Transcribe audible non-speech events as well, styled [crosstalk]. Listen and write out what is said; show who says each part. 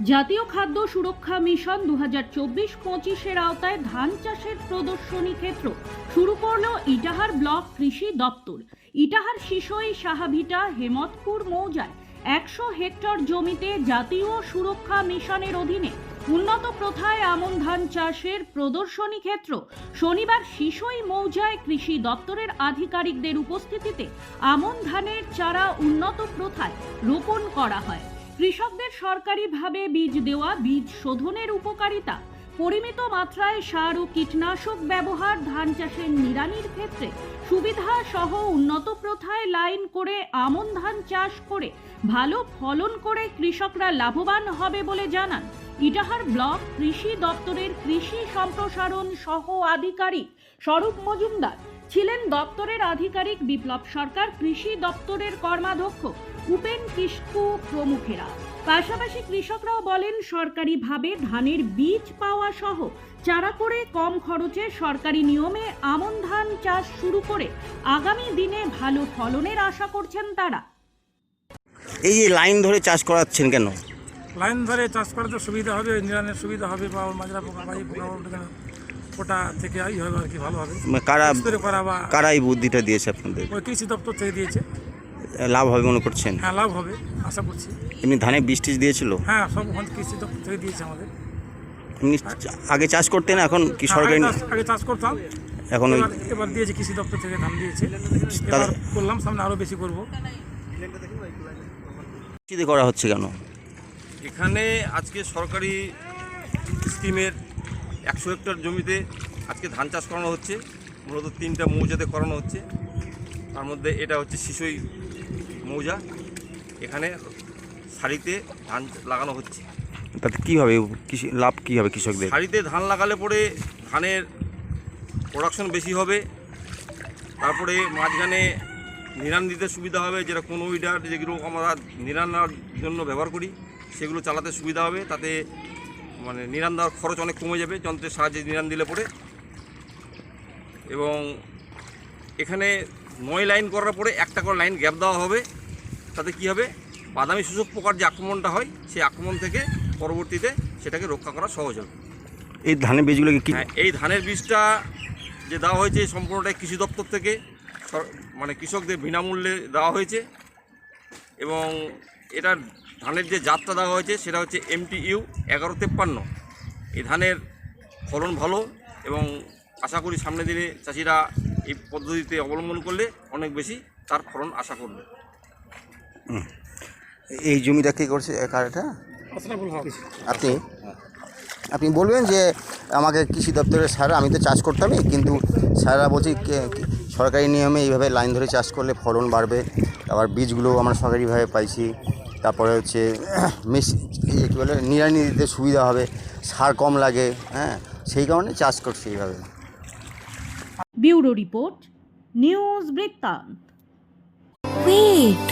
Speaker 1: জাতীয় খাদ্য সুরক্ষা মিশন দু হাজার চব্বিশ পঁচিশের আওতায় ধান চাষের প্রদর্শনী ক্ষেত্র শুরু করল ইটাহার ব্লক কৃষি দপ্তর। ইটাহার শিশই সাহাভিটা হেমতপুর মৌজায় একশো হেক্টর জমিতে জাতীয় সুরক্ষা মিশনের অধীনে উন্নত প্রথায় আমন ধান চাষের প্রদর্শনী ক্ষেত্র শনিবার শিশই মৌজায় কৃষি দপ্তরের আধিকারিকদের উপস্থিতিতে আমন ধানের চারা উন্নত প্রথায় রোপণ করা হয়। কৃষকদের সরকারিভাবে বীজ দেওয়া, বীজ শোধনের উপকারিতা। পরিমিত মাত্রায় সার ও কীটনাশক ব্যবহার ধান চাষের নিড়ানির ক্ষেত্রে। সুবিধা সহ উন্নত প্রথায় লাইন করে আমন ধান চাষ করে, ভালো ফলন করে কৃষকরা লাভবান হবে বলে জানান ইটাহার ব্লক কৃষি দপ্তরের কৃষি সম্প্রসারণ সহ আধিকারিক স্বরূপ মজুমদার। ছিলেন দপ্তরের আধিকারিক বিপ্লব সরকার, কৃষি দপ্তরের কর্মাধ্যক্ষ উপেন কিস্কু প্রমুখেরা। পাশাপাশি কৃষকরাও বলেন সরকারিভাবে ধানের বীজ পাওয়া সহ চারা করে কম খরচে সরকারি নিয়মে আমন ধান চাষ শুরু করে আগামী দিনে ভালো ফলনের আশা করছেন তারা।
Speaker 2: এই যে লাইন ধরে চাষ করাচ্ছেন কেন?
Speaker 3: লাইন ধরে চাষ করতে সুবিধা হবে নিরানের সুবিধা হবে বা মাজরা পোকা বাড়ি পোকা ওটা থেকে ই হবে আর কি ভালো হবে।
Speaker 2: মানে কারা
Speaker 3: করা বা
Speaker 2: কারা এই বুদ্ধিটা দিয়েছে আপনাদের?
Speaker 3: ওই কৃষি দপ্তর থেকে দিয়েছে।
Speaker 2: লাভ হবে মনে করছেন?
Speaker 3: হ্যাঁ লাভ হবে আশা করছি।
Speaker 2: এমনি ধানে বীজ টিজ দিয়েছিল?
Speaker 3: হ্যাঁ সব ওখান কৃষি দপ্তর থেকে দিয়েছে আমাদের।
Speaker 2: এমনি আগে চাষ করতেন এখন কি
Speaker 3: হ্যাঁ,
Speaker 2: সরকারি
Speaker 3: আগে চাষ- আগে চাষ করতাম।
Speaker 2: এখন ওই
Speaker 3: এবার এবার দিয়েছে কৃষি দপ্তর থেকে ধান দিয়েছে। এবার করলাম সামনে আরও বেশি করব।
Speaker 2: কৃষিতে করা হচ্ছে কেন?
Speaker 4: এখানে আজকে সরকারি স্কিমের একশো হেক্টর জমিতে আজকে ধান চাষ করানো হচ্ছে। মূলত তিনটা মৌজাতে করানো হচ্ছে। তার মধ্যে এটা হচ্ছে শিশুই মৌজা এখানে শাড়িতে ধান লাগানো হচ্ছে।
Speaker 2: তাতে কী হবে কৃষি লাভ কী হবে কৃষকদের?
Speaker 4: শাড়িতে ধান লাগালে পরে ধানের প্রোডাকশন বেশি হবে তারপরে মাঝখানে নিরান দিতে সুবিধা হবে যেটা কোনো উইডার যেগুলো আমরা নিরান্নার জন্য ব্যবহার করি সেগুলো চালাতে সুবিধা হবে তাতে মানে নিরান দেওয়ার খরচ অনেক কমে যাবে যন্ত্রের সাহায্যে নিরান দিলে পরে। এবং এখানে নয় লাইন করার পরে একটা করে লাইন গ্যাপ দেওয়া হবে তাতে কি হবে? বাদামি শোষক পোকার যে আক্রমণটা হয় সেই আক্রমণ থেকে পরবর্তীতে সেটাকে রক্ষা করা সহজ হবে।
Speaker 2: এই ধানের বীজগুলোকে কি
Speaker 4: হ্যাঁ এই ধানের বীজটা যে দেওয়া হয়েছে সম্পূর্ণটাই কৃষি দপ্তর থেকে মানে কৃষকদের বিনামূল্যে দেওয়া হয়েছে এবং এটার ধানের যে জাতটা দেওয়া হয়েছে সেটা হচ্ছে এমটি ইউ এগারো তেপ্পান্ন। এই ধানের ফলন ভালো এবং আশা করি সামনের দিনে চাষিরা এই পদ্ধতিতে অবলম্বন করলে অনেক বেশি তার ফলন আশা করবে।
Speaker 2: এই জমিটা কে করছে? কারটা
Speaker 3: আশরাফুল হক।
Speaker 5: আপনি? আপনি বলবেন যে আমাকে কৃষি দপ্তরের স্যার আমি তো চাষ করতামই কিন্তু স্যাররা বলছি সরকারি নিয়মে এইভাবে লাইন ধরে চাষ করলে ফলন বাড়বে আবার বীজগুলো আমরা সরকারিভাবে পাইছি তারপরে হচ্ছে [clears throat] মেশিন কী বলে নিড়ানি দিতে সুবিধা হবে সার কম লাগে হ্যাঁ সেই কারণে চাষ করছি এইভাবে।
Speaker 1: ব্যুরো রিপোর্ট নিউজ বৃত্তান্ত।
Speaker 6: Wait.